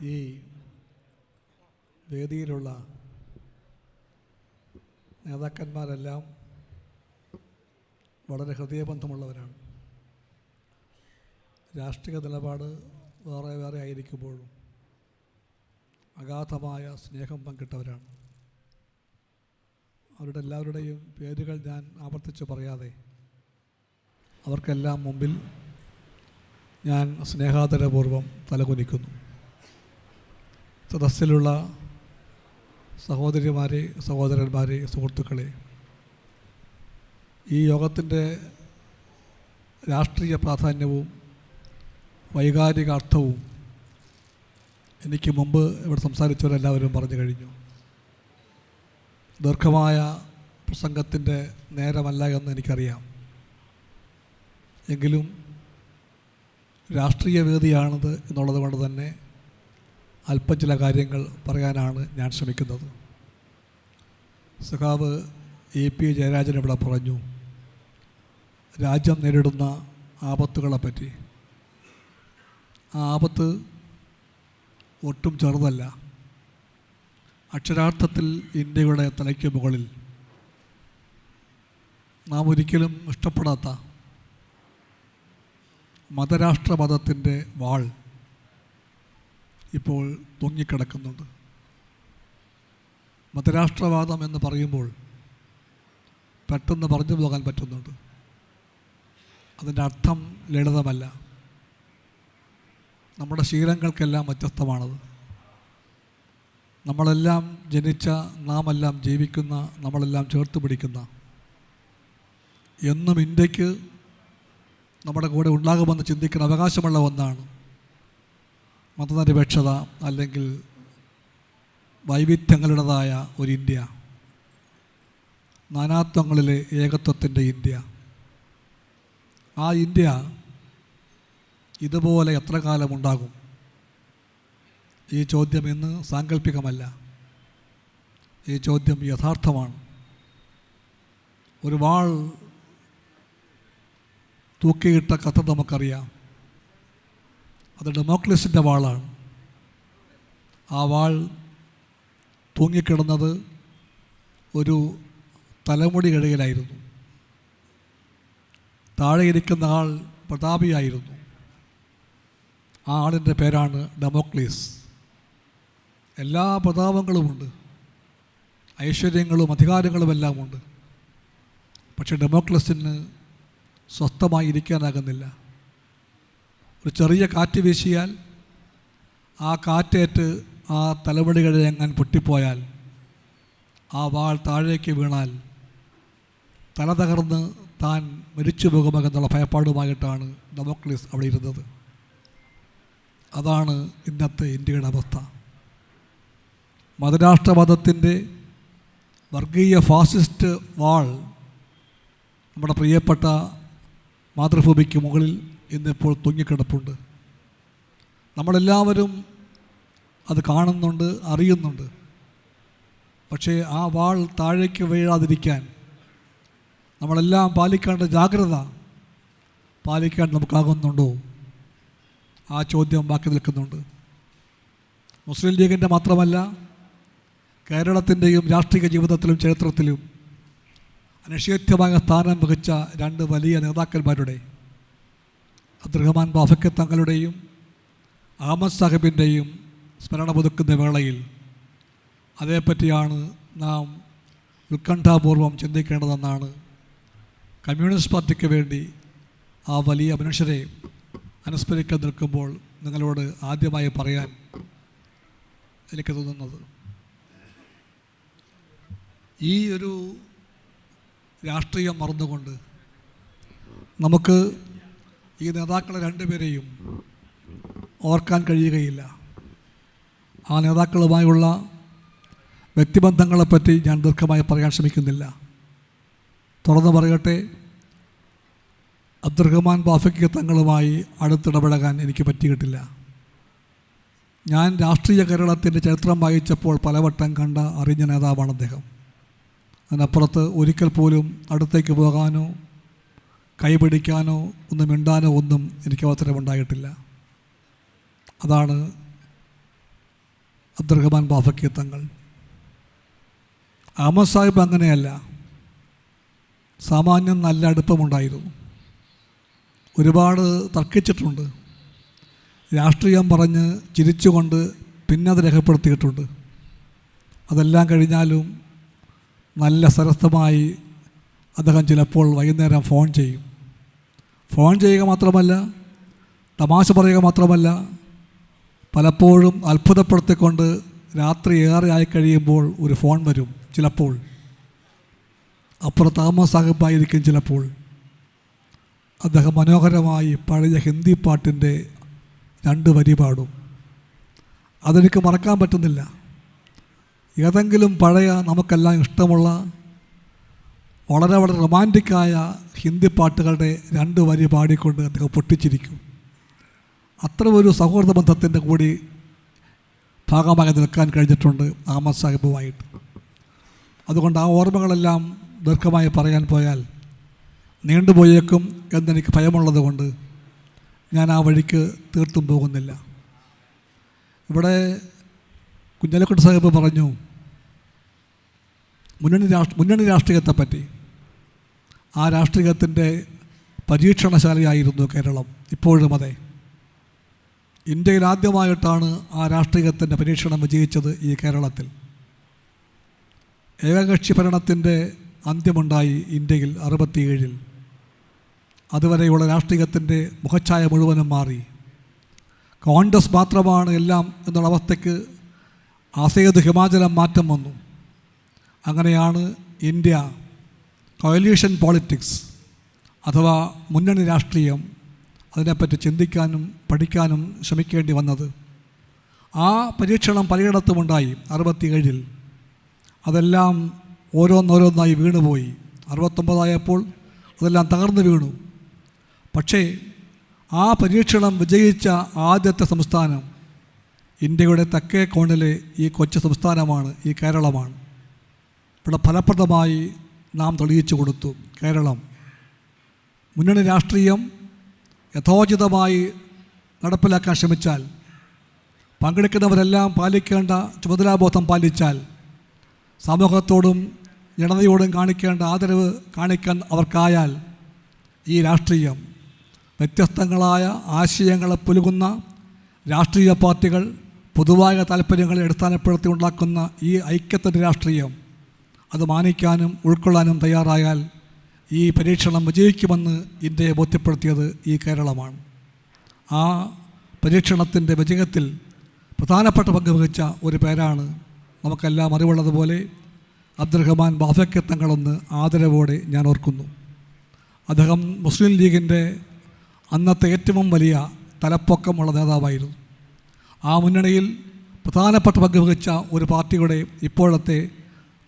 ഈ വേദിയിലുള്ള നേതാക്കന്മാരെല്ലാം വളരെ ഹൃദയബന്ധമുള്ളവരാണ്. രാഷ്ട്രീയ നിലപാട് വേറെ വേറെ ആയിരിക്കുമ്പോഴും അഗാധമായ സ്നേഹം പങ്കിട്ടവരാണ്. അവരുടെ എല്ലാവരുടെയും പേരുകൾ ഞാൻ ആവർത്തിച്ച് പറയാതെ അവർക്കെല്ലാം മുമ്പിൽ ഞാൻ സ്നേഹാദരപൂർവം തലകുനിക്കുന്നു. സദസ്സിലുള്ള സഹോദരിമാരെ സഹോദരന്മാരെ സുഹൃത്തുക്കളെ ഈ യോഗത്തിന്റെ രാഷ്ട്രീയ പ്രാധാന്യവും വൈകാരിക അർത്ഥവും എനിക്ക് മുമ്പ് ഇവിടെ സംസാരിച്ചവരെല്ലാവരും പറഞ്ഞു കഴിഞ്ഞു. ദീർഘമായ പ്രസംഗത്തിന്റെ നേരമല്ല എന്ന് എനിക്കറിയാം. എങ്കിലും രാഷ്ട്രീയ വേദിയാണിത് എന്നുള്ളത് കൊണ്ട് തന്നെ അല്പം ചില കാര്യങ്ങൾ പറയാനാണ് ഞാൻ ശ്രമിക്കുന്നത്. സഖാവ് എ പി ജയരാജൻ ഇവിടെ പറഞ്ഞു രാജ്യം നേരിടുന്ന ആപത്തുകളെപ്പറ്റി ആ ആപത്ത് ഒട്ടും ചെറുതല്ല. അക്ഷരാർത്ഥത്തിൽ ഇന്ത്യയുടെ തലയ്ക്ക് മുകളിൽ. നാം ഒരിക്കലും ഇഷ്ടപ്പെടാത്ത മതരാഷ്ട്രമതത്തിന്റെ വാൾ. ഇപ്പോൾ തൂങ്ങിക്കിടക്കുന്നുണ്ട് മതരാഷ്ട്രവാദം എന്ന് പറയുമ്പോൾ പെട്ടെന്ന് പറഞ്ഞു പോകാൻ പറ്റുന്നുണ്ട്. അതിന്റെ അർത്ഥം ലളിതമല്ല. നമ്മുടെ ശീലങ്ങൾക്കെല്ലാം വ്യത്യസ്തമാണത്. നമ്മളെല്ലാം ജനിച്ച നാമെല്ലാം ജീവിക്കുന്ന നമ്മളെല്ലാം ചേർത്ത് പിടിക്കുന്ന എന്നും ഇന്ത്യയ്ക്ക് നമ്മുടെ കൂടെ ഉണ്ടാകുമെന്ന് ചിന്തിക്കുന്ന അവകാശമുള്ള ഒന്നാണ് മതനിരപേക്ഷത അല്ലെങ്കിൽ വൈവിധ്യങ്ങളുടേതായ ഒരു ഇന്ത്യ. നാനാത്വങ്ങളിലെ ഏകത്വത്തിന്റെ ഇന്ത്യ. ആ ഇന്ത്യ ഇതുപോലെ എത്ര കാലമുണ്ടാകും ഈ ചോദ്യം ഇന്ന് സാങ്കല്പികമല്ല ഈ ചോദ്യം യഥാർത്ഥമാണ്. ഒരു വാൾ തൂക്കിയിട്ട കഥ നമുക്കറിയാം. അത് ഡെമോക്രസിന്റെ വാളാണ്. ആ വാൾ തൂങ്ങിക്കിടന്നത് ഒരു തലമുടി കഴുകലായിരുന്നു. താഴെ ഇരിക്കുന്ന ആൾ പ്രതാപിയായിരുന്നു. ആ ആളിന്റെ പേരാണ് ഡെമോക്ലീസ്. എല്ലാ പ്രതാപങ്ങളുമുണ്ട്. ഐശ്വര്യങ്ങളും അധികാരങ്ങളും എല്ലാം ഉണ്ട് പക്ഷെ ഡെമോക്ലസിന് സ്വസ്ഥമായി ഇരിക്കാനാകുന്നില്ല ഒരു ചെറിയ കാറ്റ് വീശിയാൽ ആ കാറ്റേറ്റ് ആ തലമുടികളിൽ എങ്ങാൻ പൊട്ടിപ്പോയാൽ ആ വാൾ താഴേക്ക് വീണാൽ തല തകർന്ന് താൻ മരിച്ചു പോകുമെന്നുള്ള ഭയപ്പാടുമായിട്ടാണ് ഡെമോക്ലീസ് അവിടെ ഇരുന്നത്. അതാണ് ഇന്നത്തെ ഇന്ത്യയുടെ അവസ്ഥ. മതരാഷ്ട്രവാദത്തിന്റെ വർഗീയ ഫാസിസ്റ്റ് വാൾ നമ്മുടെ പ്രിയപ്പെട്ട മാതൃഭൂമിക്ക് മുകളിൽ ഇന്നിപ്പോൾ തൂങ്ങിക്കിടപ്പുണ്ട്. നമ്മളെല്ലാവരും അത് കാണുന്നുണ്ട് അറിയുന്നുണ്ട്. പക്ഷേ ആ വാൾ താഴേക്ക് വീഴാതിരിക്കാൻ നമ്മളെല്ലാം പാലിക്കേണ്ട ജാഗ്രത പാലിക്കാൻ നമുക്കാകുന്നുണ്ടോ? ആ ചോദ്യം ബാക്കി നിൽക്കുന്നുണ്ട്. മുസ്ലിം ലീഗിന്റെ മാത്രമല്ല കേരളത്തിന്റെയും രാഷ്ട്രീയ ജീവിതത്തിലും ചരിത്രത്തിലും അനിഷേധ്യമായ സ്ഥാനം വഹിച്ച രണ്ട് വലിയ നേതാക്കന്മാരുടെ അബ്ദുറഹ്മാൻ ബാഫക്ക് തങ്ങളുടെയും അഹമ്മദ് സാഹിബിന്റെയും സ്മരണ പുതുക്കുന്ന വേളയിൽ അതേപ്പറ്റിയാണ് നാം ഉത്കണ്ഠാപൂർവം ചിന്തിക്കേണ്ടതെന്നാണ് കമ്മ്യൂണിസ്റ്റ് പാർട്ടിക്ക് വേണ്ടി ആ വലിയ മനുഷ്യരെ അനുസ്മരിക്കാൻ നിൽക്കുമ്പോൾ നിങ്ങളോട് ആദ്യമായി പറയാൻ എനിക്ക് തോന്നുന്നത്. ഈ ഒരു രാഷ്ട്രീയം മറന്നുകൊണ്ട് നമുക്ക് ഈ നേതാക്കളെ രണ്ടുപേരെയും ഓർക്കാൻ കഴിയുകയില്ല. ആ നേതാക്കളുമായുള്ള വ്യക്തിബന്ധങ്ങളെപ്പറ്റി ഞാൻ ദീർഘമായി പറയാൻ ശ്രമിക്കുന്നില്ല. തുറന്നു പറയട്ടെ അബ്ദുറഹ്മാൻ ബാഫയ്ക്ക് തങ്ങളുമായി അടുത്തിടപഴകാൻ എനിക്ക് പറ്റിയിട്ടില്ല. ഞാൻ രാഷ്ട്രീയ കേരളത്തിന്റെ ചരിത്രം വായിച്ചപ്പോൾ പലവട്ടം കണ്ട അറിഞ്ഞ നേതാവാണ് അദ്ദേഹം. അതിനപ്പുറത്ത് ഒരിക്കൽ പോലും അടുത്തേക്ക് പോകാനോ കൈപിടിക്കാനോ ഒന്നും മിണ്ടാനോ ഒന്നും എനിക്ക് അവസരമുണ്ടായിട്ടില്ല അതാണ് അബ്ദുറഹ്മാൻ ബാഫക്കി തങ്ങൾ. അഹമ്മദ് സാഹിബ് അങ്ങനെയല്ല. സാമാന്യം നല്ല അടുപ്പമുണ്ടായിരുന്നു. ഒരുപാട് തർക്കിച്ചിട്ടുണ്ട്. രാഷ്ട്രീയം പറഞ്ഞ് ചിരിച്ചുകൊണ്ട് പിന്നെ അത് രേഖപ്പെടുത്തിയിട്ടുണ്ട്. അതെല്ലാം കഴിഞ്ഞാലും നല്ല സരസ്ഥമായി അദ്ദേഹം ചിലപ്പോൾ വൈകുന്നേരം ഫോൺ ചെയ്യും. ഫോൺ ചെയ്യുക മാത്രമല്ല തമാശ പറയുക മാത്രമല്ല പലപ്പോഴും അത്ഭുതപ്പെടുത്തിക്കൊണ്ട് രാത്രി ഏറെ ആയി കഴിയുമ്പോൾ ഒരു ഫോൺ വരും ചിലപ്പോൾ. അപ്പുറ താമസ് സാഹിബായിരിക്കും ചിലപ്പോൾ. അദ്ദേഹം മനോഹരമായി പഴയ ഹിന്ദി പാട്ടിന്റെ രണ്ട് വരി പാടും. അതെനിക്ക് മറക്കാൻ പറ്റുന്നില്ല. ഏതെങ്കിലും പഴയ നമുക്കെല്ലാം ഇഷ്ടമുള്ള വളരെ വളരെ റൊമാന്റിക്കായ ഹിന്ദി പാട്ടുകളുടെ രണ്ട് വരി പാടിക്കൊണ്ട് അദ്ദേഹം പൊട്ടിച്ചിരിക്കും. അത്ര ഒരു സൗഹൃദ ബന്ധത്തിന്റെ കൂടി ഭാഗമായി നിൽക്കാൻ കഴിഞ്ഞിട്ടുണ്ട് അഹമ്മദ് സാഹിബുമായിട്ട്. അതുകൊണ്ട് ആ ഓർമ്മകളെല്ലാം ദീർഘമായി പറയാൻ പോയാൽ നീണ്ടുപോയേക്കും എന്നെനിക്ക് ഭയമുള്ളത് കൊണ്ട് ഞാൻ ആ വഴിക്ക് തീർത്തും പോകുന്നില്ല. ഇവിടെ കുഞ്ഞാലിക്കുട്ടി സാഹിബ് പറഞ്ഞു മുന്നണി രാഷ്ട്ര മുന്നണി രാഷ്ട്രീയത്തെപ്പറ്റി ആ രാഷ്ട്രീയത്തിന്റെ പരീക്ഷണശാലയായിരുന്നു കേരളം ഇപ്പോഴും അതെ. ഇന്ത്യയിൽ ആദ്യമായിട്ടാണ് ആ രാഷ്ട്രീയത്തിന്റെ പരീക്ഷണം വിജയിച്ചത് ഈ കേരളത്തിൽ. ഏകകക്ഷി ഭരണത്തിന്റെ അന്ത്യമുണ്ടായി ഇന്ത്യയിൽ അറുപത്തിയേഴിൽ. അതുവരെയുള്ള രാഷ്ട്രീയത്തിന്റെ മുഖച്ഛായ മുഴുവനും മാറി. കോൺഗ്രസ് മാത്രമാണ് എല്ലാം എന്നുള്ള അവസ്ഥയ്ക്ക് ആസേത് ഹിമാചലം മാറ്റം വന്നു. അങ്ങനെയാണ് ഇന്ത്യ കോയലീഷൻ പോളിറ്റിക്സ് അഥവാ മുന്നണി രാഷ്ട്രീയം അതിനെപ്പറ്റി ചിന്തിക്കാനും പഠിക്കാനും ശ്രമിക്കേണ്ടി വന്നത്. ആ പരീക്ഷണം പലയിടത്തുമുണ്ടായി അറുപത്തിയേഴിൽ. അതെല്ലാം ഓരോന്നോരോന്നായി വീണുപോയി. അറുപത്തൊമ്പതായപ്പോൾ അതെല്ലാം തകർന്നു വീണു. പക്ഷേ ആ പരീക്ഷണം വിജയിച്ച ആദ്യത്തെ സംസ്ഥാനം ഇന്ത്യയുടെ തെക്കേ കോണിലെ ഈ കൊച്ചു സംസ്ഥാനമാണ് ഈ കേരളമാണ്. ഇവിടെ ഫലപ്രദമായി നാം തെളിയിച്ചു കൊടുത്തു. കേരളം. മുന്നണി രാഷ്ട്രീയം യഥോചിതമായി നടപ്പിലാക്കാൻ ശ്രമിച്ചാൽ പങ്കെടുക്കുന്നവരെല്ലാം പാലിക്കേണ്ട ചുമതലാബോധം പാലിച്ചാൽ സമൂഹത്തോടും ജനതയോടും കാണിക്കേണ്ട ആദരവ് കാണിക്കാൻ അവർക്കായാൽ ഈ രാഷ്ട്രീയം വ്യത്യസ്തങ്ങളായ ആശയങ്ങളെ പുലുകുന്ന രാഷ്ട്രീയ പാർട്ടികൾ പൊതുവായ താല്പര്യങ്ങളെ അടിസ്ഥാനപ്പെടുത്തി ഉണ്ടാക്കുന്ന ഈ ഐക്യത്തിന്റെ രാഷ്ട്രീയം അത് മാനിക്കാനും ഉൾക്കൊള്ളാനും തയ്യാറായാൽ ഈ പരീക്ഷണം വിജയിക്കുമെന്ന് ഇന്ത്യയെ ബോധ്യപ്പെടുത്തിയത് ഈ കേരളമാണ്. ആ പരീക്ഷണത്തിന്റെ വിജയത്തിൽ പ്രധാനപ്പെട്ട പങ്ക് വഹിച്ച ഒരു പേരാണ് നമുക്കെല്ലാം അറിവുള്ളതുപോലെ അബ്ദുറഹ്മാൻ ബാഫയ്ക്ക് തങ്ങളെന്ന് ആദരവോടെ ഞാൻ ഓർക്കുന്നു. അദ്ദേഹം മുസ്ലിം ലീഗിന്റെ അന്നത്തെ ഏറ്റവും വലിയ തലപ്പൊക്കമുള്ള നേതാവായിരുന്നു. ആ മുന്നണിയിൽ പ്രധാനപ്പെട്ട പങ്ക് വഹിച്ച ഒരു പാർട്ടിയുടെ ഇപ്പോഴത്തെ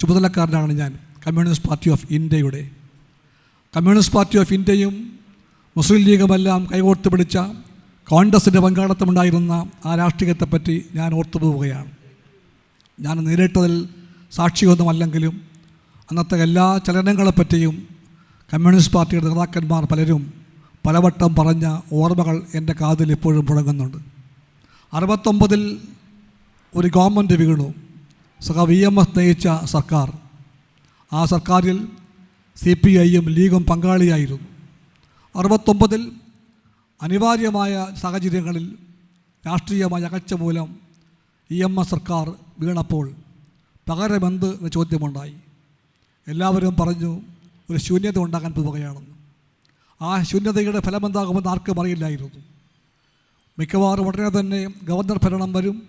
ചുമതലക്കാരനാണ് ഞാൻ. കമ്മ്യൂണിസ്റ്റ് പാർട്ടി ഓഫ് ഇന്ത്യയുടെ. കമ്മ്യൂണിസ്റ്റ് പാർട്ടി ഓഫ് ഇന്ത്യയും മുസ്ലിം ലീഗുമെല്ലാം കൈകോർത്ത് പിടിച്ച കോൺഗ്രസിന്റെ പങ്കാളിത്തമുണ്ടായിരുന്ന ആ രാഷ്ട്രീയത്തെപ്പറ്റി ഞാൻ ഓർത്തു പോവുകയാണ്. ഞാൻ നേരിട്ടതിൽ സാക്ഷിയൊന്നുമല്ലെങ്കിലും അന്നത്തെ എല്ലാ ചലനങ്ങളെപ്പറ്റിയും കമ്മ്യൂണിസ്റ്റ് പാർട്ടിയുടെ നേതാക്കന്മാർ പലരും പലവട്ടം പറഞ്ഞ ഓർമ്മകൾ എന്റെ കാതിൽ ഇപ്പോഴും മുടങ്ങുന്നുണ്ട് അറുപത്തൊമ്പതിൽ ഒരു ഗവൺമെന്റ് വീണു. സഹ വി എം എസ് നയിച്ച സർക്കാർ. ആ സർക്കാരിൽ സി പി ഐയും ലീഗും പങ്കാളിയായിരുന്നു. അറുപത്തൊമ്പതിൽ അനിവാര്യമായ സാഹചര്യങ്ങളിൽ രാഷ്ട്രീയമായ അകച്ച മൂലം ഇ എം എസ് സർക്കാർ വീണപ്പോൾ പകരമെന്ത് എന്ന ചോദ്യമുണ്ടായി. എല്ലാവരും പറഞ്ഞു ഒരു ശൂന്യത ഉണ്ടാകാൻ പോവുകയാണെന്ന്. ആ ശൂന്യതയുടെ ഫലമെന്താകുമെന്ന് ആർക്കും അറിയില്ലായിരുന്നു. മിക്കവാറും ഉടനെ തന്നെ ഗവർണർ ഭരണം വരും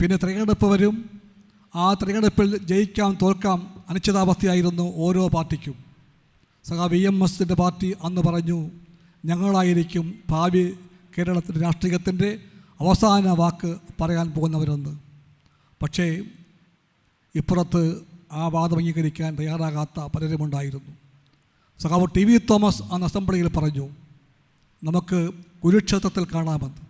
പിന്നെ തിരഞ്ഞെടുപ്പ് വരും ആ തിരഞ്ഞെടുപ്പിൽ ജയിക്കാം തോൽക്കാം അനിശ്ചിതാവസ്ഥയായിരുന്നു ഓരോ പാർട്ടിക്കും. സഖാ വി എം എസിന്റെ പാർട്ടി അന്ന് പറഞ്ഞു ഞങ്ങളായിരിക്കും ഭാവി കേരളത്തിന്റെ രാഷ്ട്രീയത്തിന്റെ അവസാന വാക്ക് പറയാൻ പോകുന്നവരെന്ന്. പക്ഷേ ഇപ്പുറത്ത് ആ വാദം അംഗീകരിക്കാൻ തയ്യാറാകാത്ത പലരുമുണ്ടായിരുന്നു. സഖാവ് ടി വി തോമസ് അന്ന് അസംബ്ലിയിൽ പറഞ്ഞു നമുക്ക് കുരുക്ഷേത്രത്തിൽ കാണാമെന്ന്.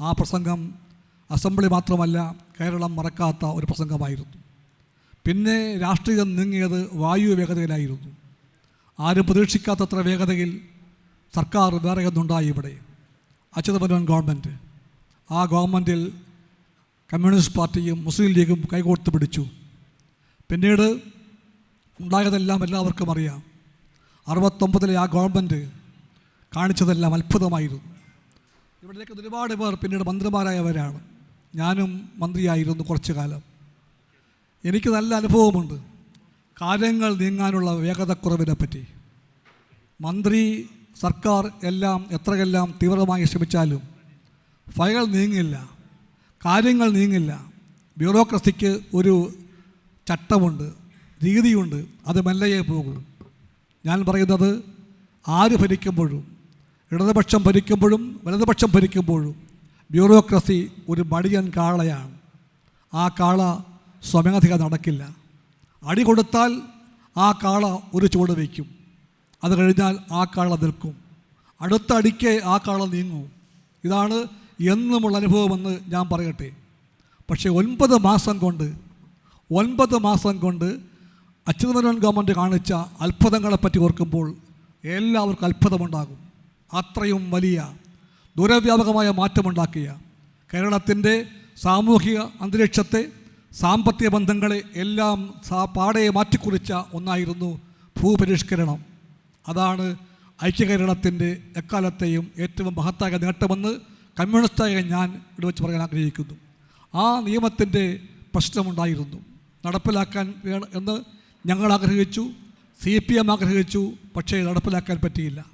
ആ പ്രസംഗം അസംബ്ലി മാത്രമല്ല കേരളം മറക്കാത്ത ഒരു പ്രസംഗമായിരുന്നു. പിന്നെ രാഷ്ട്രീയം നീങ്ങിയത് വായു വേഗതയിലായിരുന്നു. ആരും പ്രതീക്ഷിക്കാത്തത്ര വേഗതയിൽ സർക്കാർ വേറെ ഒന്നുണ്ടായി ഇവിടെ? അച്യുതമേനോൻ ഗവൺമെന്റ് ആ ഗവൺമെന്റിൽ കമ്മ്യൂണിസ്റ്റ് പാർട്ടിയും മുസ്ലിം ലീഗും കൈകോർത്ത് പിടിച്ചു. പിന്നീട് ഉണ്ടായതെല്ലാം എല്ലാവർക്കും അറിയാം. അറുപത്തൊമ്പതിലെ ആ ഗവൺമെന്റ് കാണിച്ചതെല്ലാം അത്ഭുതമായിരുന്നു. ഇവിടേക്ക് ഒരുപാട് പേർ പിന്നീട് മന്ത്രിമാരായവരാണ്. ഞാനും മന്ത്രിയായിരുന്നു കുറച്ചു കാലം എനിക്ക് നല്ല അനുഭവമുണ്ട്. കാര്യങ്ങൾ നീങ്ങാനുള്ള വേഗതക്കുറവിനെ പറ്റി മന്ത്രി സർക്കാർ എല്ലാം എത്രയെല്ലാം തീവ്രമായി ശ്രമിച്ചാലും ഫയൽ നീങ്ങില്ല കാര്യങ്ങൾ നീങ്ങില്ല. ബ്യൂറോക്രസിക്ക് ഒരു ചട്ടമുണ്ട് രീതിയുണ്ട് അത് മെല്ലയെ പോകും. ഞാൻ പറയുന്നത് ആര് ഭരിക്കുമ്പോഴും ഇടതുപക്ഷം ഭരിക്കുമ്പോഴും വലതുപക്ഷം ഭരിക്കുമ്പോഴും ബ്യൂറോക്രസി ഒരു മടിയൻ കാളയാണ്. ആ കാള സ്വമേധിക നടക്കില്ല. അടി കൊടുത്താൽ ആ കാള ഒരു ചുവട് വയ്ക്കും. അത് കഴിഞ്ഞാൽ ആ കാള നിൽക്കും. അടുത്ത അടിക്ക് ആ കാള നീങ്ങും. ഇതാണ് എന്നുമുള്ള അനുഭവമെന്ന് ഞാൻ പറയട്ടെ. പക്ഷേ ഒൻപത് മാസം കൊണ്ട് ഒൻപത് മാസം കൊണ്ട് അച്യുതമനോൻ ഗവൺമെന്റ് കാണിച്ച അത്ഭുതങ്ങളെപ്പറ്റി ഓർക്കുമ്പോൾ എല്ലാവർക്കും അത്ഭുതമുണ്ടാകും. അത്രയും വലിയ ദൂരവ്യാപകമായ മാറ്റമുണ്ടാക്കിയ കേരളത്തിന്റെ സാമൂഹിക അന്തരീക്ഷത്തെ സാമ്പത്തിക ബന്ധങ്ങളെ എല്ലാം പാടയെ പാടെ മാറ്റിക്കുറിച്ച ഒന്നായിരുന്നു ഭൂപരിഷ്കരണം. അതാണ് ഐക്യകേരളത്തിന്റെ എക്കാലത്തെയും ഏറ്റവും മഹത്തായ നേട്ടമെന്ന് കമ്മ്യൂണിസ്റ്റായ ഞാൻ ഇവിടെ വെച്ച് പറയാൻ ആഗ്രഹിക്കുന്നു. ആ നിയമത്തിന്റെ പ്രശ്നമുണ്ടായിരുന്നു. നടപ്പിലാക്കാൻ വേണം എന്ന് ഞങ്ങൾ ആഗ്രഹിച്ചു സി പി എം ആഗ്രഹിച്ചു പക്ഷേ നടപ്പിലാക്കാൻ പറ്റിയില്ല.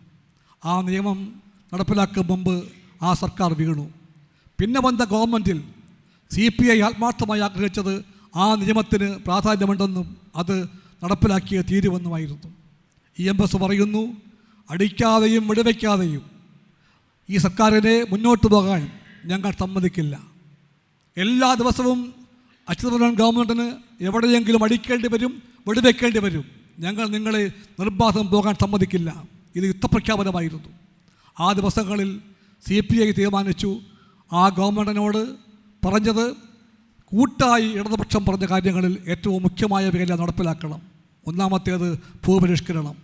ആ നിയമം നടപ്പിലാക്കും മുമ്പ് ആ സർക്കാർ വീണു. പിന്നെ വന്ന ഗവൺമെന്റിൽ സി പി ഐ ആത്മാർത്ഥമായി ആഗ്രഹിച്ചത് ആ നിയമത്തിന് പ്രാധാന്യമുണ്ടെന്നും അത് നടപ്പിലാക്കിയ തീരുവെന്നുമായിരുന്നു. ഇ എം എസ് പറയുന്നു അടിക്കാതെയും വിടുവയ്ക്കാതെയും ഈ സർക്കാരിനെ മുന്നോട്ട് പോകാൻ ഞങ്ങൾ സമ്മതിക്കില്ല. എല്ലാ ദിവസവും അച്യുതമേനോൻ ഗവൺമെന്റിന് എവിടെയെങ്കിലും അടിക്കേണ്ടി വരും വെടിവെക്കേണ്ടി വരും. ഞങ്ങൾ നിങ്ങളെ നിർബാധം പോകാൻ സമ്മതിക്കില്ല. ഇത് യുദ്ധപ്രഖ്യാപനമായിരുന്നു. ആ ദിവസങ്ങളിൽ സി പി ഐ തീരുമാനിച്ചു. ആ ഗവൺമെന്റിനോട് പറഞ്ഞത് കൂട്ടായി ഇടതുപക്ഷം പറഞ്ഞ കാര്യങ്ങളിൽ ഏറ്റവും മുഖ്യമായ വില നടപ്പിലാക്കണം. ഒന്നാമത്തേത് ഭൂപരിഷ്കരണം.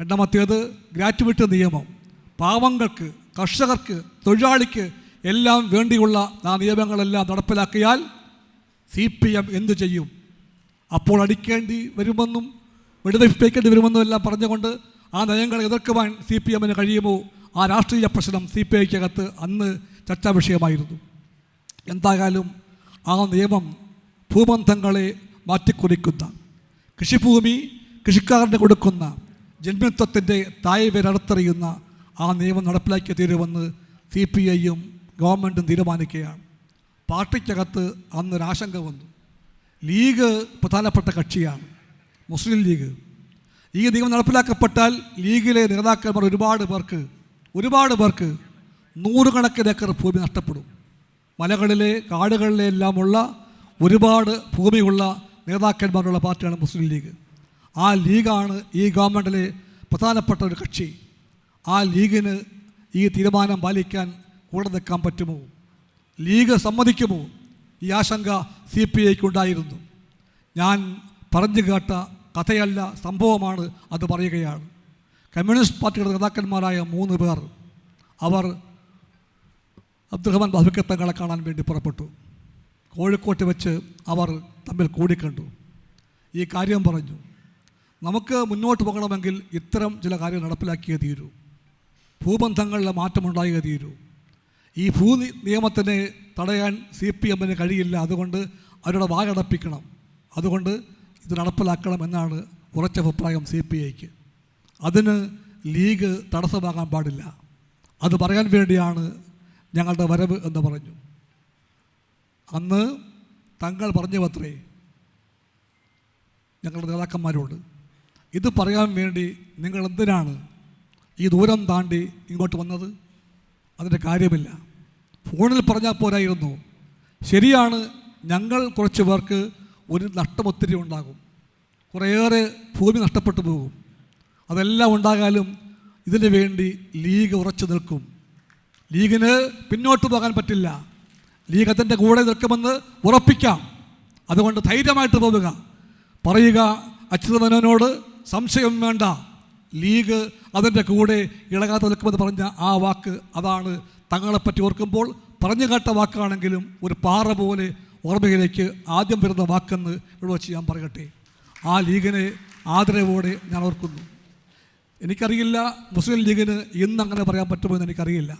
രണ്ടാമത്തേത് ഗ്രാറ്റുവിറ്റി നിയമം. പാവങ്ങൾക്ക് കർഷകർക്ക് തൊഴിലാളിക്ക് എല്ലാം വേണ്ടിയുള്ള ആ നിയമങ്ങളെല്ലാം നടപ്പിലാക്കിയാൽ സി പി എം എന്തു ചെയ്യും? അപ്പോൾ അടിക്കേണ്ടി വരുമെന്നും വെടിവെപ്പിക്കേണ്ടി വരുമെന്നും എല്ലാം പറഞ്ഞുകൊണ്ട് ആ നയങ്ങളെ എതിർക്കുവാൻ സി പി എമ്മിന് കഴിയുമോ? ആ രാഷ്ട്രീയ പ്രശ്നം സി പി ഐക്കകത്ത് അന്ന് ചർച്ചാ വിഷയമായിരുന്നു. എന്തായാലും ആ നിയമം ഭൂബന്ധങ്ങളെ മാറ്റിക്കുറിക്കുന്ന കൃഷിഭൂമി കൃഷിക്കാരന് കൊടുക്കുന്ന ജന്മിത്വത്തിന്റെ തായ് ആ നിയമം നടപ്പിലാക്കി തീരുമെന്ന് സി പി ഐയും ഗവൺമെന്റും തീരുമാനിക്കുകയാണ്. പാർട്ടിക്കകത്ത് അന്ന് ഒരാശങ്ക വന്നു. ലീഗ് പ്രധാനപ്പെട്ട കക്ഷിയാണ് മുസ്ലിം ലീഗ്. ഈ നിയമം നടപ്പിലാക്കപ്പെട്ടാൽ ലീഗിലെ നേതാക്കന്മാർ ഒരുപാട് പേർക്ക് ഒരുപാട് പേർക്ക് നൂറുകണക്കിന് ഏക്കർ ഭൂമി നഷ്ടപ്പെടും. മലകളിലെ കാടുകളിലെ എല്ലാമുള്ള ഒരുപാട് ഭൂമിയുള്ള നേതാക്കന്മാരുള്ള പാർട്ടിയാണ് മുസ്ലിം ലീഗ്. ആ ലീഗാണ് ഈ ഗവൺമെന്റിലെ പ്രധാനപ്പെട്ട ഒരു കക്ഷി. ആ ലീഗിന് ഈ തീരുമാനം പാലിക്കാൻ കൂടെ നിൽക്കാൻ പറ്റുമോ? ലീഗ് സമ്മതിക്കുമോ? ഈ ആശങ്ക സി പി ഐക്കുണ്ടായിരുന്നു ഞാൻ പറഞ്ഞു കേട്ട കഥയല്ല സംഭവമാണ് അത് പറയുകയാണ്. കമ്മ്യൂണിസ്റ്റ് പാർട്ടിയുടെ നേതാക്കന്മാരായ മൂന്ന് പേർ അവർ അബ്ദുറഹ്മാൻ ബാബുക്കത്തങ്ങളെ കാണാൻ വേണ്ടി പുറപ്പെട്ടു. കോഴിക്കോട്ട് വെച്ച് അവർ തമ്മിൽ കൂടിക്കണ്ടു. ഈ കാര്യം പറഞ്ഞു. നമുക്ക് മുന്നോട്ട് പോകണമെങ്കിൽ ഇത്തരം ചില കാര്യങ്ങൾ നടപ്പിലാക്കിയേ തീരൂ. ഭൂബന്ധങ്ങളിലെ മാറ്റമുണ്ടായേ തീരൂ. ഈ ഭൂ നിയമത്തിനെ തടയാൻ സി പി എമ്മിന് കഴിയില്ല. അതുകൊണ്ട് അവരുടെ വായടപ്പിക്കണം. അതുകൊണ്ട് ഇത് നടപ്പിലാക്കണം എന്നാണ് ഉറച്ച അഭിപ്രായം സി പി ഐക്ക് അതിന് ലീഗ് തടസ്സമാകാൻ പാടില്ല. അത് പറയാൻ വേണ്ടിയാണ് ഞങ്ങളുടെ വരവ് എന്ന് പറഞ്ഞു. അന്ന് തങ്ങൾ പറഞ്ഞു പത്രേ ഞങ്ങളുടെ നേതാക്കന്മാരോട് ഇത് പറയാൻ വേണ്ടി നിങ്ങൾ എന്തിനാണ് ഈ ദൂരം താണ്ടി ഇങ്ങോട്ട് വന്നത്? അതിന്റെ കാര്യമില്ല. ഫോണിൽ പറഞ്ഞാൽ പോരായിരുന്നു. ശരിയാണ് ഞങ്ങൾ കുറച്ച് പേർക്ക് ഒരു നഷ്ടം ഒത്തിരി ഉണ്ടാകും. കുറേയേറെ ഭൂമി നഷ്ടപ്പെട്ടു പോകും. അതെല്ലാം ഉണ്ടാകാലും ഇതിനു വേണ്ടി ലീഗ് ഉറച്ചു നിൽക്കും. ലീഗിന് പിന്നോട്ട് പോകാൻ പറ്റില്ല. ലീഗ് അതിന്റെ കൂടെ നിൽക്കുമെന്ന് ഉറപ്പിക്കാം. അതുകൊണ്ട് ധൈര്യമായിട്ട് പോവുക. പറയുക അച്യുതമനോനോട് സംശയം വേണ്ട. ലീഗ് അതിന്റെ കൂടെ ഇളകാതെ നിൽക്കുമെന്ന് പറഞ്ഞ ആ വാക്ക് അതാണ് തങ്ങളെപ്പറ്റി ഓർക്കുമ്പോൾ പറഞ്ഞു കേട്ട വാക്കാണെങ്കിലും ഒരു പാറ പോലെ ഓർമ്മയിലേക്ക് ആദ്യം വരുന്ന വാക്കെന്ന് ഇവിടെ വെച്ച് ഞാൻ പറയട്ടെ. ആ ലീഗിനെ ആദരവോടെ ഞാൻ ഓർക്കുന്നു. എനിക്കറിയില്ല മുസ്ലിം ലീഗിന് ഇന്ന് അങ്ങനെ പറയാൻ പറ്റുമോ എന്ന് എനിക്കറിയില്ല.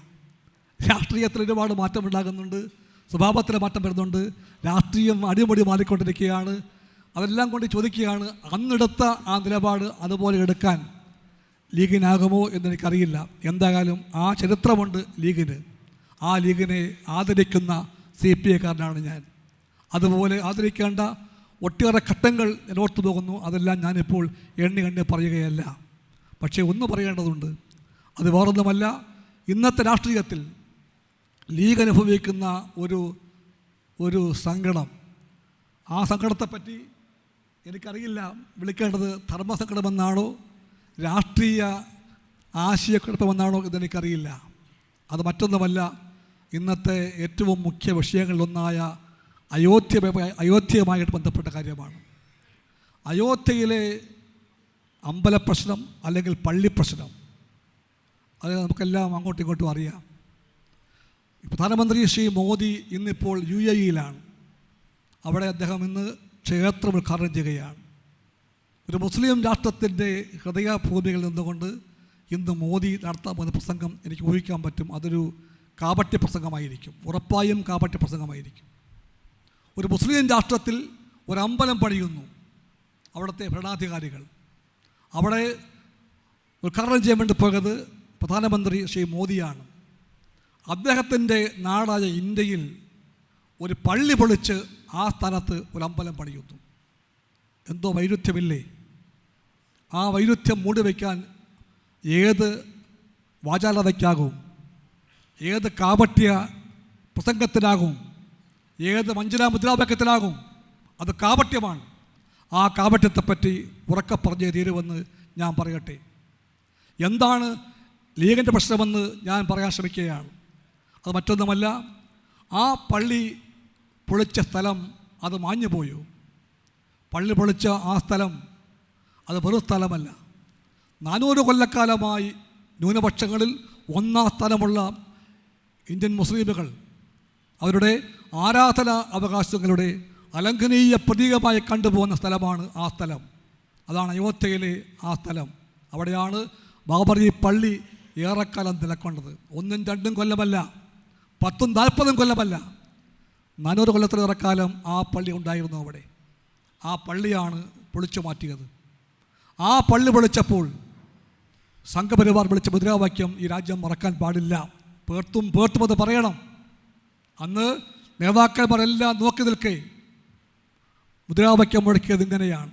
രാഷ്ട്രീയത്തിൽ ഒരുപാട് മാറ്റം ഉണ്ടാകുന്നുണ്ട്. സ്വഭാവത്തിൽ മാറ്റം വരുന്നുണ്ട്. രാഷ്ട്രീയം അടിമുടി മാറിക്കൊണ്ടിരിക്കുകയാണ്. അതെല്ലാം കൊണ്ട് ചോദിക്കുകയാണ് അന്നെടുത്ത ആ നിലപാട് അതുപോലെ എടുക്കാൻ ലീഗിനാകുമോ എന്ന് എനിക്കറിയില്ല. എന്തായാലും ആ ചരിത്രമുണ്ട് ലീഗിന്. ആ ലീഗിനെ ആദരിക്കുന്ന സി പി എക്കാരനാണ് ഞാൻ. അതുപോലെ ആദരിക്കേണ്ട ഒട്ടേറെ ഘട്ടങ്ങൾ ഞാൻ പോകുന്നു അതെല്ലാം ഞാനിപ്പോൾ എണ്ണി എണ്ണി പറയുകയല്ല. പക്ഷേ ഒന്ന് പറയേണ്ടതുണ്ട്. അത് വേറൊന്നുമല്ല ഇന്നത്തെ രാഷ്ട്രീയത്തിൽ ലീഗ് അനുഭവിക്കുന്ന ഒരു ഒരു സങ്കടം. ആ സങ്കടത്തെപ്പറ്റി എനിക്കറിയില്ല വിളിക്കേണ്ടത് ധർമ്മസങ്കടമെന്നാണോ രാഷ്ട്രീയ ആശയക്കുഴപ്പമെന്നാണോ ഇതെനിക്കറിയില്ല. അത് മറ്റൊന്നുമല്ല ഇന്നത്തെ ഏറ്റവും മുഖ്യ വിഷയങ്ങളിലൊന്നായ അയോധ്യ അയോധ്യയുമായിട്ട് ബന്ധപ്പെട്ട കാര്യമാണ്. അയോധ്യയിലെ അമ്പല പ്രശ്നം അല്ലെങ്കിൽ പള്ളി പ്രശ്നം അത് നമുക്കെല്ലാം അങ്ങോട്ടും ഇങ്ങോട്ടും അറിയാം. പ്രധാനമന്ത്രി ശ്രീ മോദി ഇന്നിപ്പോൾ യു എ ഇയിലാണ്. അവിടെ അദ്ദേഹം ഇന്ന് ക്ഷേത്രം ഉദ്ഘാടനം ചെയ്യുകയാണ്. ഒരു മുസ്ലിം രാഷ്ട്രത്തിന്റെ ഹൃദയഭൂമികൾ നിന്നുകൊണ്ട് ഇന്ന് മോദി നടത്താൻ പോകുന്ന പ്രസംഗം എനിക്ക് ഊഹിക്കാൻ പറ്റും. അതൊരു കാപട്യ പ്രസംഗമായിരിക്കും. ഉറപ്പായും കാപട്യ പ്രസംഗമായിരിക്കും. ഒരു മുസ്ലിം രാഷ്ട്രത്തിൽ ഒരമ്പലം പണിയുന്നു. അവിടുത്തെ ഭരണാധികാരികൾ. അവിടെ ഉദ്ഘാടനം ചെയ്യാൻ വേണ്ടി പോയത് പ്രധാനമന്ത്രി ശ്രീ മോദിയാണ്. അദ്ദേഹത്തിന്റെ നാടായ ഇന്ത്യയിൽ ഒരു പള്ളി പൊളിച്ച് ആ സ്ഥലത്ത് ഒരു അമ്പലം പണിയുന്നു. എന്തോ വൈരുദ്ധ്യമില്ലേ? ആ വൈരുദ്ധ്യം മൂടി വയ്ക്കാൻ ഏത് വാചാലതയ്ക്കാകും? ഏത് കാപട്യ പ്രസംഗത്തിനാകും? ഏത് വഞ്ചനാ മുദ്രാവാക്യത്തിനാകും? അത് കാപട്യമാണ്. ആ കാപട്യത്തെപ്പറ്റി ഉറക്കെ പറഞ്ഞേ തീരുമെന്ന് ഞാൻ പറയട്ടെ. എന്താണ് ലീഗിന്റെ പ്രശ്നമെന്ന് ഞാൻ പറയാൻ ശ്രമിക്കുകയാണ്. അത് മറ്റൊന്നുമല്ല ആ പള്ളി പൊളിച്ച സ്ഥലം അത് മാഞ്ഞു പോയോ? പള്ളി പൊളിച്ച ആ സ്ഥലം അത് വെറും സ്ഥലമല്ല. നാനൂറ് കൊല്ലക്കാലമായി ന്യൂനപക്ഷങ്ങളിൽ ഒന്നാം സ്ഥലമുള്ള ഇന്ത്യൻ മുസ്ലിമുകൾ അവരുടെ ആരാധന അവകാശങ്ങളുടെ അലംഘനീയ പ്രതീകമായി കണ്ടുപോകുന്ന സ്ഥലമാണ് ആ സ്ഥലം. അതാണ് അയോധ്യയിലെ ആ സ്ഥലം. അവിടെയാണ് ബാബറി പള്ളി ഏറെക്കാലം നിലക്കൊണ്ടത്. ഒന്നും രണ്ടും കൊല്ലമല്ല പത്തും നാൽപ്പതും കൊല്ലമല്ല. നാനൂറ് കൊല്ലത്തിലേറെ കാലം ആ പള്ളി ഉണ്ടായിരുന്നു അവിടെ. ആ പള്ളിയാണ് പൊളിച്ചു മാറ്റിയത്. ആ പള്ളി പൊളിച്ചപ്പോൾ സംഘപരിവാർ വിളിച്ച മുദ്രാവാക്യം ഈ രാജ്യം മറക്കാൻ പാടില്ല. പേർത്തും പേർത്തും അത് പറയണം. അന്ന് നേതാക്കന്മാരെല്ലാം നോക്കി നിൽക്കേ മുദ്രാവാക്യം മുഴക്കിയത് ഇങ്ങനെയാണ്.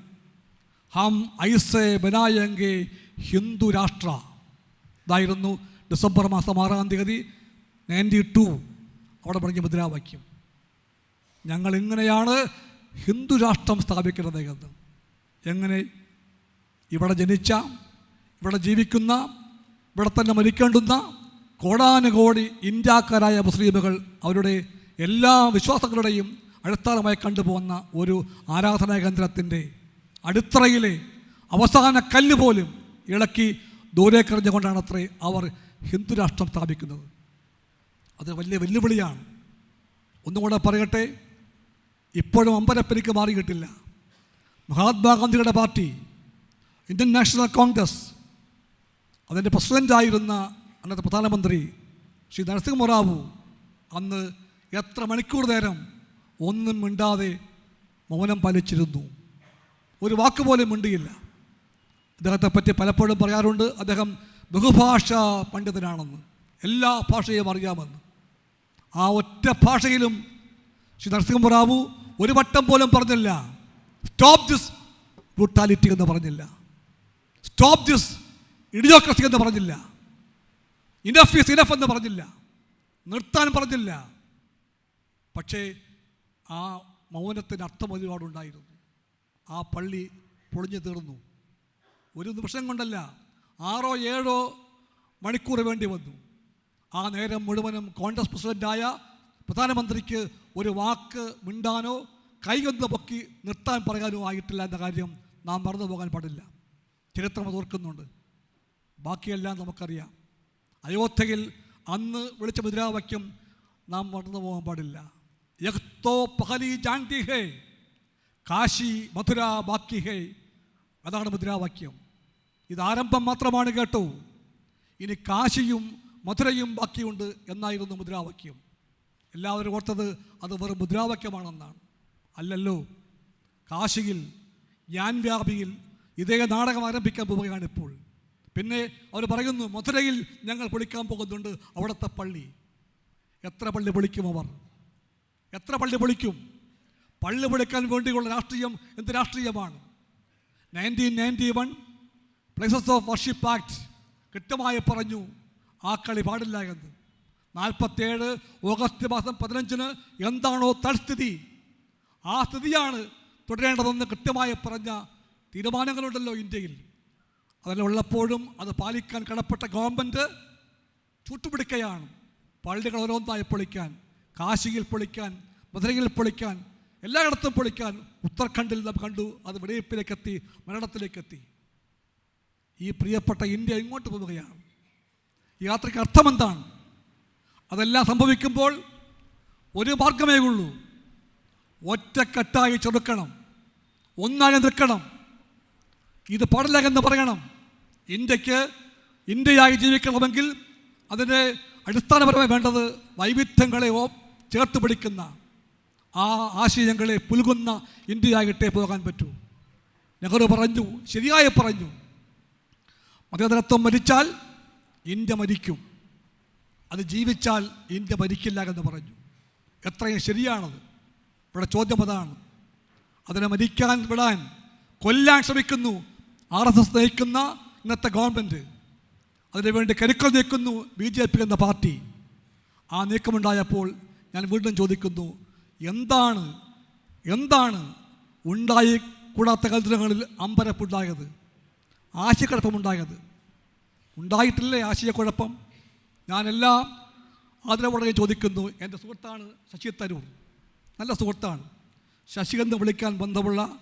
ഹം ഐസെ ബനായങ്കെ ഹിന്ദു രാഷ്ട്ര. ഇതായിരുന്നു ഡിസംബർ മാസം ആറാം തീയതി നയന്റി ടു. അവിടെ പറഞ്ഞ മുദ്രാവാക്യം. ഞങ്ങൾ ഇങ്ങനെയാണ് ഹിന്ദു രാഷ്ട്രം സ്ഥാപിക്കുന്നത് എന്ന്. എങ്ങനെ? ഇവിടെ ജനിച്ച ഇവിടെ ജീവിക്കുന്ന ഇവിടെ തന്നെ മരിക്കേണ്ടുന്ന കോടാനുകോടി ഇന്ത്യക്കാരായ മുസ്ലിമുകൾ അവരുടെ എല്ലാ വിശ്വാസങ്ങളുടെയും അടിസ്ഥാനമായി കണ്ടുപോകുന്ന ഒരു ആരാധനാ കേന്ദ്രത്തിന്റെ അടിത്തറയിലെ അവസാന കല്ല് പോലും ഇളക്കി ദൂരേക്കറിഞ്ഞുകൊണ്ടാണ് അത്രേ അവർ ഹിന്ദുരാഷ്ട്രം സ്ഥാപിക്കുന്നത്. അത് വലിയ വെല്ലുവിളിയാണ്. ഒന്നും കൂടെ പറയട്ടെ ഇപ്പോഴും അമ്പരപ്പനിക്ക് മാറിയിട്ടില്ല. മഹാത്മാഗാന്ധിയുടെ പാർട്ടി ഇന്ത്യൻ നാഷണൽ കോൺഗ്രസ് അതിന്റെ പ്രസിഡന്റായിരുന്ന അന്നത്തെ പ്രധാനമന്ത്രി ശ്രീ നരസിംഹറാവു അന്ന് എത്ര മണിക്കൂർ നേരം ഒന്നും മിണ്ടാതെ മൗനം പാലിച്ചിരുന്നു. ഒരു വാക്ക് പോലും മിണ്ടിയില്ല. അദ്ദേഹത്തെ പറ്റി പലപ്പോഴും പറയാറുണ്ട് അദ്ദേഹം ബഹുഭാഷ പണ്ഡിതനാണെന്ന് എല്ലാ ഭാഷയും അറിയാമെന്ന്. ആ ഒറ്റ ഭാഷയിലും ശ്രീ നരസിംഹറാവു ഒരു വട്ടം പോലും പറഞ്ഞില്ല. സ്റ്റോപ്പ് ദിസ് ബ്രൂട്ടാലിറ്റി എന്ന് പറഞ്ഞില്ല. സ്റ്റോപ്പ് ദിസ് ഇഡിയോക്രസി എന്ന് പറഞ്ഞില്ല. ഇനഫ് ഈസ് ഇനഫ് എന്ന് പറഞ്ഞില്ല. നിർത്താൻ പറഞ്ഞില്ല. പക്ഷേ ആ മൗനത്തിന് അർത്ഥം ഒരുപാടുണ്ടായിരുന്നു ആ പള്ളി പൊളിഞ്ഞു തീർന്നു. ഒരു നിമിഷം കൊണ്ടല്ല ആറോ ഏഴോ മണിക്കൂർ വേണ്ടി വന്നു. ആ നേരം മുഴുവനും കോൺഗ്രസ് പ്രസിഡന്റായ പ്രധാനമന്ത്രിക്ക് ഒരു വാക്ക് മിണ്ടാനോ കൈകൊന്ന് പൊക്കി നിർത്താൻ പറയാനോ ആയിട്ടില്ല എന്ന കാര്യം നാം മറന്നു പോകാൻ പാടില്ല. ചരിത്രം അത് ഓർക്കുന്നുണ്ട്. ബാക്കിയെല്ലാം നമുക്കറിയാം. അയോധ്യയിൽ അന്ന് വിളിച്ച മുദ്രാവാക്യം നാം മറന്നു പോകാൻ പാടില്ല. യഹ്തോ പഹലി ജാൻതി ഹേ കാശി മധുര ബാക്കി ഹേ അതാണ് മുദ്രാവാക്യം. ഇത് ആരംഭം മാത്രമാണ് കേട്ടോ. ഇനി കാശിയും മധുരയും ബാക്കിയുണ്ട് എന്നായിരുന്നു മുദ്രാവാക്യം. എല്ലാവരും ഓർത്തത് അത് വെറും മുദ്രാവാക്യമാണെന്നാണ്. അല്ലല്ലോ. കാശിയിൽ ഞാൻ വ്യാപിയിൽ ഇതേ നാടകം ആരംഭിക്കാൻ പോവുകയാണ് ഇപ്പോൾ. പിന്നെ അവർ പറയുന്നു മധുരയിൽ ഞങ്ങൾ പൊളിക്കാൻ പോകുന്നുണ്ട് അവിടുത്തെ പള്ളി. എത്ര പള്ളി പൊളിക്കും അവർ? എത്ര പള്ളി പൊളിക്കും? പള്ളി പൊളിക്കാൻ വേണ്ടിയുള്ള രാഷ്ട്രീയം എന്ത് രാഷ്ട്രീയമാണ്? Nineteen ninety one places of worship act കൃത്യമായി പറഞ്ഞു ആ കളി പാടില്ല എന്ന്. നാൽപ്പത്തേഴ് ഓഗസ്റ്റ് മാസം പതിനഞ്ചിന് എന്താണോ തൽസ്ഥിതി? ആ സ്ഥിതിയാണ് തുടരേണ്ടതെന്ന് കൃത്യമായി പറഞ്ഞ തീരുമാനങ്ങളുണ്ടല്ലോ ഇന്ത്യയിൽ. അതെല്ലാം ഉള്ളപ്പോഴും അത് പാലിക്കാൻ കടപ്പെട്ട ഗവൺമെന്റ് ചുട്ടുപിടിക്കുകയാണ് പള്ളികൾ ഓരോന്നായി പൊളിക്കാൻ. കാശിയിൽ പൊളിക്കാൻ മധുരയിൽ പൊളിക്കാൻ എല്ലായിടത്തും പൊളിക്കാൻ ഉത്തരാഖണ്ഡിൽ നാം കണ്ടു. അത് വെടിവെപ്പിലേക്കെത്തി മരണത്തിലേക്കെത്തി. ഈ പ്രിയപ്പെട്ട ഇന്ത്യ ഇങ്ങോട്ട് പോവുകയാണ്. ഈ യാത്രയ്ക്ക് അർത്ഥമെന്താണ്? അതെല്ലാം സംഭവിക്കുമ്പോൾ ഒരു മാർഗമേ ഉള്ളൂ. ഒറ്റക്കെട്ടായി ചെറുക്കണം. ഒന്നായി നിൽക്കണം. ഇത് പാടില്ല എന്ന് പറയണം. ഇന്ത്യയ്ക്ക് ഇന്ത്യയായി ജീവിക്കണമെങ്കിൽ അതിന് അടിസ്ഥാനപരമായി വേണ്ടത് വൈവിധ്യങ്ങളെ ചേർത്ത് പിടിക്കുന്ന ആ ആശയങ്ങളെ പുലുകുന്ന ഇന്ത്യയാകട്ടെ പോകാൻ പറ്റൂ. നെഹ്റു പറഞ്ഞു ശരിയായി പറഞ്ഞു. മതേതരത്വം മരിച്ചാൽ ഇന്ത്യ മരിക്കും. അത് ജീവിച്ചാൽ ഇന്ത്യ മരിക്കില്ല എന്ന് പറഞ്ഞു. എത്രയും ശരിയാണത്. ഇവിടെ ചോദ്യം അതാണ്. അതിനെ മരിക്കാൻ വിടാൻ കൊല്ലാൻ ശ്രമിക്കുന്നു. ആർ എസ് എസ് നയിക്കുന്ന ഇന്നത്തെ ഗവൺമെന്റ് അതിനുവേണ്ടി കരുക്കൾ നീക്കുന്നു ബി ജെ പി എന്ന പാർട്ടി. ആ നീക്കമുണ്ടായപ്പോൾ ഞാൻ വീണ്ടും ചോദിക്കുന്നു എന്താണ് എന്താണ് ഉണ്ടായി കൂടാത്ത കൽദ്രങ്ങളിൽ അമ്പരപ്പുണ്ടായത്? ആശയക്കുഴപ്പമുണ്ടായത്. ഉണ്ടായിട്ടില്ലേ ആശയക്കുഴപ്പം? ഞാനെല്ലാം ആദരവോടെ ചോദിക്കുന്നു. എന്റെ സുഹൃത്താണ് ശശി തരൂർ. നല്ല സുഹൃത്താണ്. ശശി വിളിക്കാൻ ബന്ധമുള്ള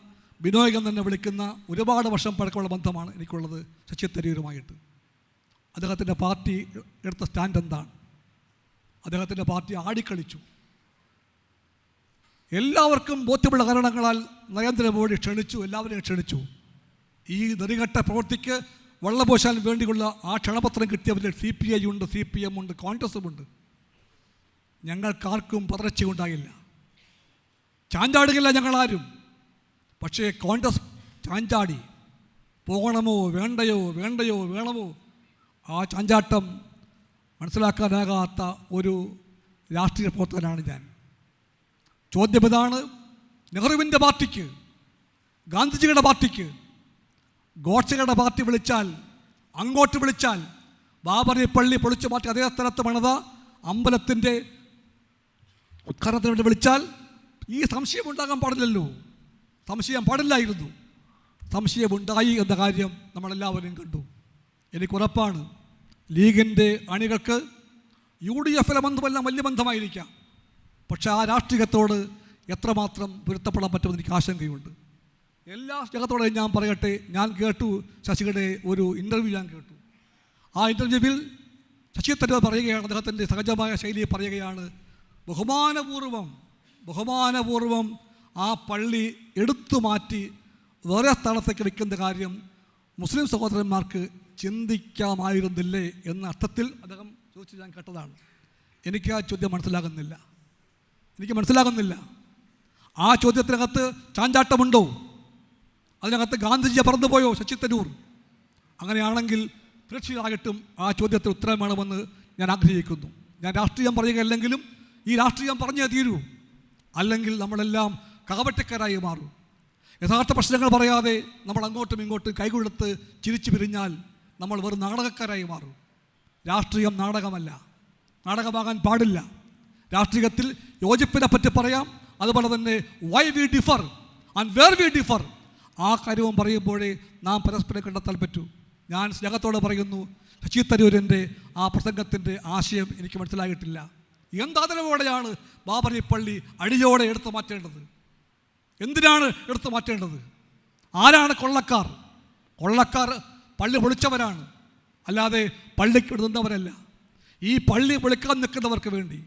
എന്ന് തന്നെ വിളിക്കുന്ന ഒരുപാട് വർഷം പഴക്കമുള്ള ബന്ധമാണ് എനിക്കുള്ളത് ശശി തരൂരുമായിട്ട്. അദ്ദേഹത്തിന്റെ പാർട്ടി എടുത്ത സ്റ്റാൻഡ് എന്താണ് അദ്ദേഹത്തിന്റെ പാർട്ടി ആടിക്കളിച്ചു. എല്ലാവർക്കും ബോധ്യമുള്ള കാരണങ്ങളാൽ നരേന്ദ്രമോദി ക്ഷണിച്ചു എല്ലാവരെയും ക്ഷണിച്ചു. ഈ നെറികെട്ട പ്രവൃത്തിക്ക് വള്ളപോശാൻ വേണ്ടിയുള്ള ആ ക്ഷണപത്രം കിട്ടിയവരിൽ സി പി ഐ ഉണ്ട് സി പി എം ഉണ്ട് കോൺഗ്രസും ഉണ്ട്. ഞങ്ങൾക്കാർക്കും പതർച്ചയുണ്ടായില്ല. ചാഞ്ചാടുകയില്ല ഞങ്ങളാരും. പക്ഷേ കോൺഗ്രസ് ചാഞ്ചാടി. പോകണമോ വേണ്ടയോ വേണ്ടയോ വേണമോ? ആ ചാഞ്ചാട്ടം മനസ്സിലാക്കാനാകാത്ത ഒരു രാഷ്ട്രീയ പ്രവർത്തകനാണ് ഞാൻ. ചോദ്യം ഇതാണ് നെഹ്റുവിന്റെ പാർട്ടിക്ക് ഗാന്ധിജിയുടെ പാർട്ടിക്ക് ഗോഡ്സെയുടെ പാർട്ടി വിളിച്ചാൽ അങ്ങോട്ട് വിളിച്ചാൽ ബാബറി പള്ളി പൊളിച്ചു മാറ്റി അതേ സ്ഥലത്ത് പണിത അമ്പലത്തിന്റെ ഉദ്ഘാടനത്തിന് വേണ്ടി വിളിച്ചാൽ ഈ സംശയം ഉണ്ടാകാൻ പാടില്ലല്ലോ. സംശയം പാടില്ലായിരുന്നു. സംശയമുണ്ടായി എന്ന കാര്യം നമ്മളെല്ലാവരും കണ്ടു. എനിക്കുറപ്പാണ് ലീഗിന്റെ അണികൾക്ക് യു ഡി എഫിലെ ബന്ധമെല്ലാം വലിയ ബന്ധമായിരിക്കാം. പക്ഷേ ആ രാഷ്ട്രീയത്തോട് എത്രമാത്രം പൊരുത്തപ്പെടാൻ പറ്റുമെന്ന് എനിക്ക് ആശങ്കയുണ്ട്. എല്ലാ സ്നേഹത്തോടെയും ഞാൻ പറയട്ടെ ഞാൻ കേട്ടു ശശിയുടെ ഒരു ഇന്റർവ്യൂ ഞാൻ കേട്ടു. ആ ഇന്റർവ്യൂവിൽ ശശി തരൂർ പറയുകയാണ് അദ്ദേഹത്തിന്റെ സഹജമായ ശൈലിയെ പറയുകയാണ് ബഹുമാനപൂർവം ബഹുമാനപൂർവം ആ പള്ളി എടുത്തു മാറ്റി വേറെ സ്ഥലത്തേക്ക് വെക്കുന്ന കാര്യം മുസ്ലിം സഹോദരന്മാർക്ക് ചിന്തിക്കാമായിരുന്നില്ലേ എന്ന അർത്ഥത്തിൽ അദ്ദേഹം ചോദിച്ചു ഞാൻ കേട്ടതാണ്. എനിക്ക് ആ ചോദ്യം മനസ്സിലാകുന്നില്ല. എനിക്ക് മനസ്സിലാകുന്നില്ല. ആ ചോദ്യത്തിനകത്ത് ചാഞ്ചാട്ടമുണ്ടോ? അതിനകത്ത് ഗാന്ധിജിയെ പറന്നുപോയോ ശശി തരൂർ? അങ്ങനെയാണെങ്കിൽ തീർച്ചയായിട്ടും ആ ചോദ്യത്തിന് ഉത്തരം വേണമെന്ന് ഞാൻ ആഗ്രഹിക്കുന്നു. ഞാൻ രാഷ്ട്രീയം പറയുകയല്ലെങ്കിലും ഈ രാഷ്ട്രീയം പറഞ്ഞേ തീരൂ. അല്ലെങ്കിൽ നമ്മളെല്ലാം കാവറ്റക്കാരായി മാറും. യഥാർത്ഥ പ്രശ്നങ്ങൾ പറയാതെ നമ്മൾ അങ്ങോട്ടും ഇങ്ങോട്ടും കൈകൊടുത്ത് ചിരിച്ചു പിരിഞ്ഞാൽ നമ്മൾ വെറും നാടകക്കാരായി മാറും. രാഷ്ട്രീയം നാടകമല്ല. നാടകമാകാൻ പാടില്ല. രാഷ്ട്രീയത്തിൽ യോജിപ്പിനെ പറ്റി പറയാം. അതുപോലെ തന്നെ why we differ and where we differ ആ കാര്യവും പറയുമ്പോഴേ നാം പരസ്പരം കണ്ടെത്താൻ പറ്റൂ. ഞാൻ സ്നേഹത്തോട് പറയുന്നു ശശി തരൂരിന്റെ ആ പ്രസംഗത്തിന്റെ ആശയം എനിക്ക് മനസ്സിലായിട്ടില്ല. എന്താദരവോടെയാണ് ബാബറി പള്ളി അടിയോടെ എടുത്തു മാറ്റേണ്ടത്? എന്തിനാണ് എടുത്തു മാറ്റേണ്ടത്? ആരാണ് കൊള്ളക്കാർ? കൊള്ളക്കാർ പള്ളി പൊളിച്ചവരാണ്. അല്ലാതെ പള്ളിക്ക് എഴുതുന്നവരല്ല ഈ പള്ളി പൊളിക്കാൻ നിൽക്കുന്നവർക്ക് വേണ്ടി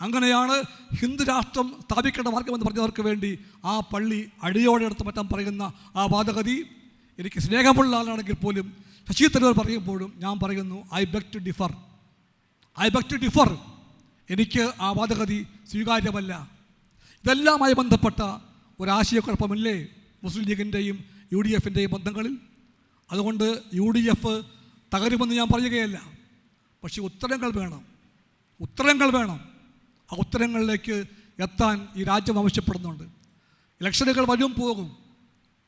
അങ്ങനെയാണ് ഹിന്ദു രാഷ്ട്രം സ്ഥാപിക്കേണ്ട മാർഗമെന്ന് പറഞ്ഞവർക്ക് വേണ്ടി ആ പള്ളി അടിയോടെ എടുത്ത് മറ്റാൻ പറയുന്ന ആ വാദഗതി. എനിക്ക് സ്നേഹമുള്ള ആളാണെങ്കിൽ പോലും ശശി തരൂർ പറയുമ്പോഴും ഞാൻ പറയുന്നു I beg to differ I beg to differ എനിക്ക് ആ വാദഗതി സ്വീകാര്യമല്ല. ഇതെല്ലാമായി ബന്ധപ്പെട്ട ഒരാശയക്കുഴപ്പമില്ലേ മുസ്ലിം ലീഗിന്റെയും യു ഡി എഫിന്റെയും ബന്ധങ്ങളിൽ? അതുകൊണ്ട് യു ഡി എഫ് തകരുമെന്ന് ഞാൻ പറയുകയല്ല. പക്ഷേ ഉത്തരങ്ങൾ വേണം. ഉത്തരങ്ങൾ വേണം. ആ ഉത്തരങ്ങളിലേക്ക് എത്താൻ ഈ രാജ്യം ആവശ്യപ്പെടുന്നുണ്ട്. ഇലക്ഷനുകൾ വരും പോകും.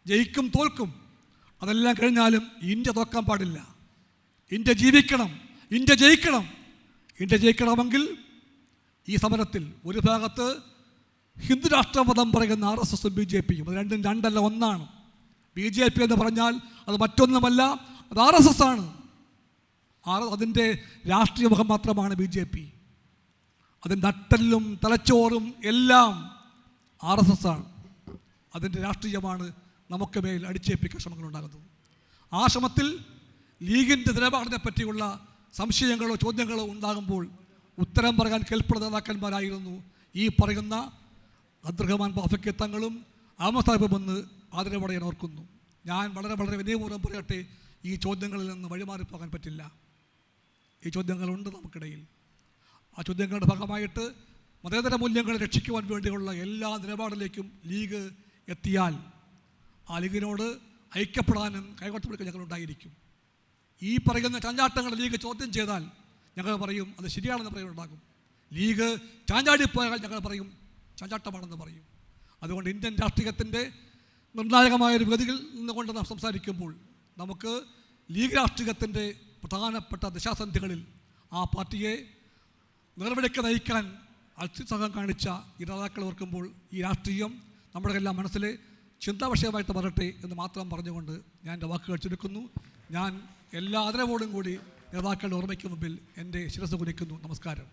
ജയിക്കും തോൽക്കും. അതെല്ലാം കഴിഞ്ഞാലും ഇന്ത്യ തോക്കാൻ പാടില്ല. ഇന്ത്യ ജീവിക്കണം. ഇന്ത്യ ജയിക്കണം. ഇന്ത്യ ജയിക്കണമെങ്കിൽ ഈ സമരത്തിൽ ഒരു ഭാഗത്ത് ഹിന്ദു രാഷ്ട്രമതം പറയുന്ന ആർ എസ് എസും ബി ജെ പിയും. അത് രണ്ടും രണ്ടല്ല ഒന്നാണ്. ബി ജെ പി എന്ന് പറഞ്ഞാൽ അത് മറ്റൊന്നുമല്ല അത് ആർ എസ് എസ് ആണ്. ആർ അതിന്റെ രാഷ്ട്രീയ മുഖം മാത്രമാണ് ബി ജെ പി അതിന്റെ അട്ടലും തലച്ചോറും എല്ലാം ആർ എസ് എസ് ആണ്. അതിന്റെ രാഷ്ട്രീയമാണ് നമുക്ക് മേൽ അടിച്ചേൽപ്പിക്കാൻ ശ്രമങ്ങൾ ഉണ്ടാകുന്നത് ആ ശ്രമത്തിൽ ലീഗിന്റെ നിലപാടിനെ പറ്റിയുള്ള സംശയങ്ങളോ ചോദ്യങ്ങളോ ഉണ്ടാകുമ്പോൾ ഉത്തരം പറയാൻ കേൾപ്പെടുന്ന ഈ പറയുന്ന അബ്ദുറഹ്മാൻ ബാഫയ്ക്ക് തങ്ങളും ആമസാഹിബുമെന്ന് ആദരവോടെ ഞാൻ ഓർക്കുന്നു. ഞാൻ വളരെ വളരെ വിനയപൂർവം പറയട്ടെ ഈ ചോദ്യങ്ങളിൽ നിന്ന് വഴിമാറിപ്പോകാൻ പറ്റില്ല. ഈ ചോദ്യങ്ങളുണ്ട് നമുക്കിടയിൽ. ആ ചോദ്യങ്ങളുടെ ഭാഗമായിട്ട് മതേതര മൂല്യങ്ങളെ രക്ഷിക്കുവാൻ വേണ്ടിയുള്ള എല്ലാ നിലപാടിലേക്കും ലീഗ് എത്തിയാൽ ആ ലീഗിനോട് ഐക്യപ്പെടാനും കൈകോട്ടപ്പെടുക്കാൻ ഞങ്ങളുണ്ടായിരിക്കും ഈ പറയുന്ന ചാഞ്ചാട്ടങ്ങൾ ലീഗ് ചോദ്യം ചെയ്താൽ ഞങ്ങൾ പറയും അത് ശരിയാണെന്ന് പറയുന്നുണ്ടാകും ലീഗ് ചാഞ്ചാടിപ്പോയാൽ ഞങ്ങൾ പറയും ചാഞ്ചാട്ടമാണെന്ന് പറയും. അതുകൊണ്ട് ഇന്ത്യൻ രാഷ്ട്രീയത്തിന്റെ നിർണായകമായ ഒരു ഗതിയിൽ നിന്നുകൊണ്ട് നാം സംസാരിക്കുമ്പോൾ നമുക്ക് ലീഗ് രാഷ്ട്രീയത്തിന്റെ പ്രധാനപ്പെട്ട ദിശാസന്ധികളിൽ ആ പാർട്ടിയെ നേർവഴിക്ക് നയിക്കാൻ അത്യുത്സാഹം കാണിച്ച ഈ നേതാക്കൾ ഓർക്കുമ്പോൾ ഈ രാഷ്ട്രീയം നമ്മുടെ എല്ലാം മനസ്സിൽ ചിന്താവിഷയമായിട്ട് വരട്ടെ എന്ന് മാത്രം പറഞ്ഞുകൊണ്ട് ഞാൻ എന്റെ വാക്കുകൾ ചുരുക്കുന്നു. ഞാൻ എല്ലാ ആദരവോടും കൂടി നേതാക്കളുടെ ഓർമ്മയ്ക്ക് മുമ്പിൽ എന്റെ ശിരസ് കുനിക്കുന്നു. നമസ്കാരം.